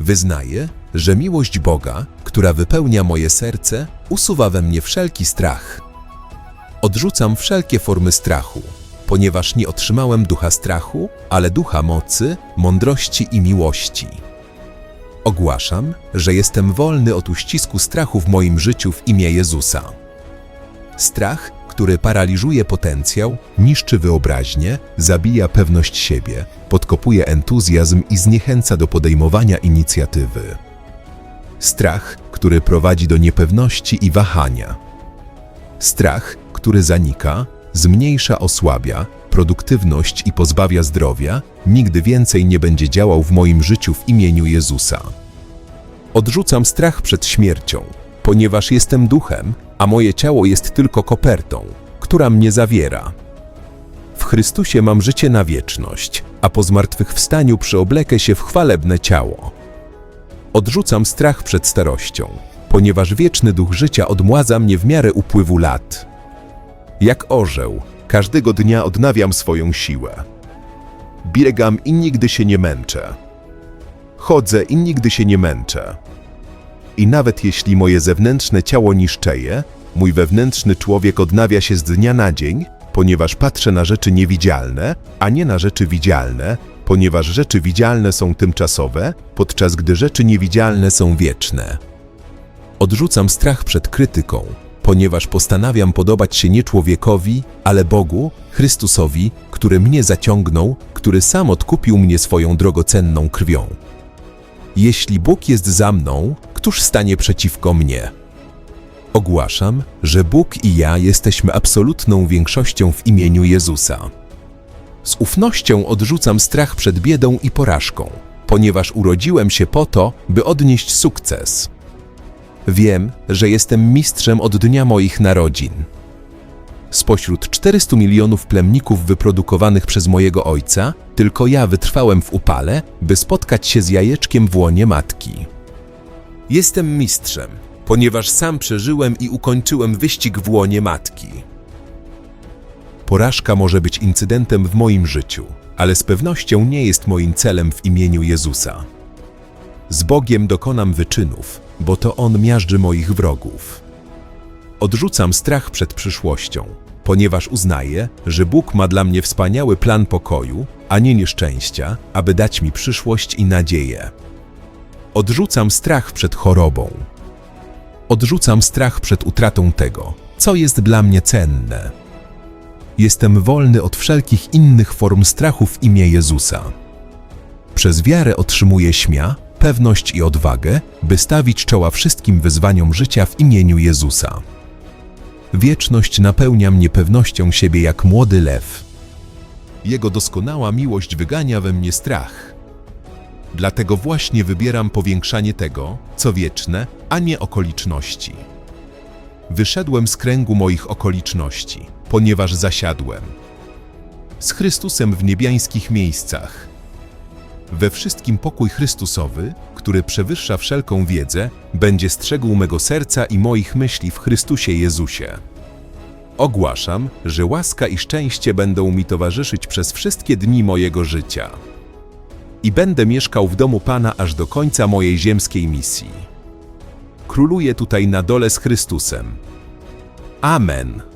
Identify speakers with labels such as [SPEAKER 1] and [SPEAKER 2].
[SPEAKER 1] Wyznaję, że miłość Boga, która wypełnia moje serce, usuwa we mnie wszelki strach. Odrzucam wszelkie formy strachu, ponieważ nie otrzymałem ducha strachu, ale ducha mocy, mądrości i miłości. Ogłaszam, że jestem wolny od uścisku strachu w moim życiu w imię Jezusa. Strach, który paraliżuje potencjał, niszczy wyobraźnię, zabija pewność siebie, podkopuje entuzjazm i zniechęca do podejmowania inicjatywy. Strach, który prowadzi do niepewności i wahania. Strach, który zanika, zmniejsza, osłabia produktywność i pozbawia zdrowia, nigdy więcej nie będzie działał w moim życiu w imieniu Jezusa. Odrzucam strach przed śmiercią, ponieważ jestem duchem, a moje ciało jest tylko kopertą, która mnie zawiera. W Chrystusie mam życie na wieczność, a po zmartwychwstaniu przyoblekę się w chwalebne ciało. Odrzucam strach przed starością, ponieważ wieczny duch życia odmładza mnie w miarę upływu lat. Jak orzeł, każdego dnia odnawiam swoją siłę. Biegam i nigdy się nie męczę. Chodzę i nigdy się nie męczę. I nawet jeśli moje zewnętrzne ciało niszczeje, mój wewnętrzny człowiek odnawia się z dnia na dzień, ponieważ patrzę na rzeczy niewidzialne, a nie na rzeczy widzialne, ponieważ rzeczy widzialne są tymczasowe, podczas gdy rzeczy niewidzialne są wieczne. Odrzucam strach przed krytyką, ponieważ postanawiam podobać się nie człowiekowi, ale Bogu, Chrystusowi, który mnie zaciągnął, który sam odkupił mnie swoją drogocenną krwią. Jeśli Bóg jest za mną, któż stanie przeciwko mnie? Ogłaszam, że Bóg i ja jesteśmy absolutną większością w imieniu Jezusa. Z ufnością odrzucam strach przed biedą i porażką, ponieważ urodziłem się po to, by odnieść sukces. Wiem, że jestem mistrzem od dnia moich narodzin. Spośród 400 milionów plemników wyprodukowanych przez mojego ojca, tylko ja wytrwałem w upale, by spotkać się z jajeczkiem w łonie matki. Jestem mistrzem, ponieważ sam przeżyłem i ukończyłem wyścig w łonie matki. Porażka może być incydentem w moim życiu, ale z pewnością nie jest moim celem w imieniu Jezusa. Z Bogiem dokonam wyczynów, bo to On miażdży moich wrogów. Odrzucam strach przed przyszłością, ponieważ uznaję, że Bóg ma dla mnie wspaniały plan pokoju, a nie nieszczęścia, aby dać mi przyszłość i nadzieję. Odrzucam strach przed chorobą. Odrzucam strach przed utratą tego, co jest dla mnie cenne. Jestem wolny od wszelkich innych form strachu w imię Jezusa. Przez wiarę otrzymuję śmia, pewność i odwagę, by stawić czoła wszystkim wyzwaniom życia w imieniu Jezusa. Wieczność napełnia mnie pewnością siebie jak młody lew. Jego doskonała miłość wygania we mnie strach. Dlatego właśnie wybieram powiększanie tego, co wieczne, a nie okoliczności. Wyszedłem z kręgu moich okoliczności, ponieważ zasiadłem z Chrystusem w niebiańskich miejscach. We wszystkim pokój Chrystusowy, który przewyższa wszelką wiedzę, będzie strzegł mego serca i moich myśli w Chrystusie Jezusie. Ogłaszam, że łaska i szczęście będą mi towarzyszyć przez wszystkie dni mojego życia. I będę mieszkał w domu Pana aż do końca mojej ziemskiej misji. Króluję tutaj na dole z Chrystusem. Amen.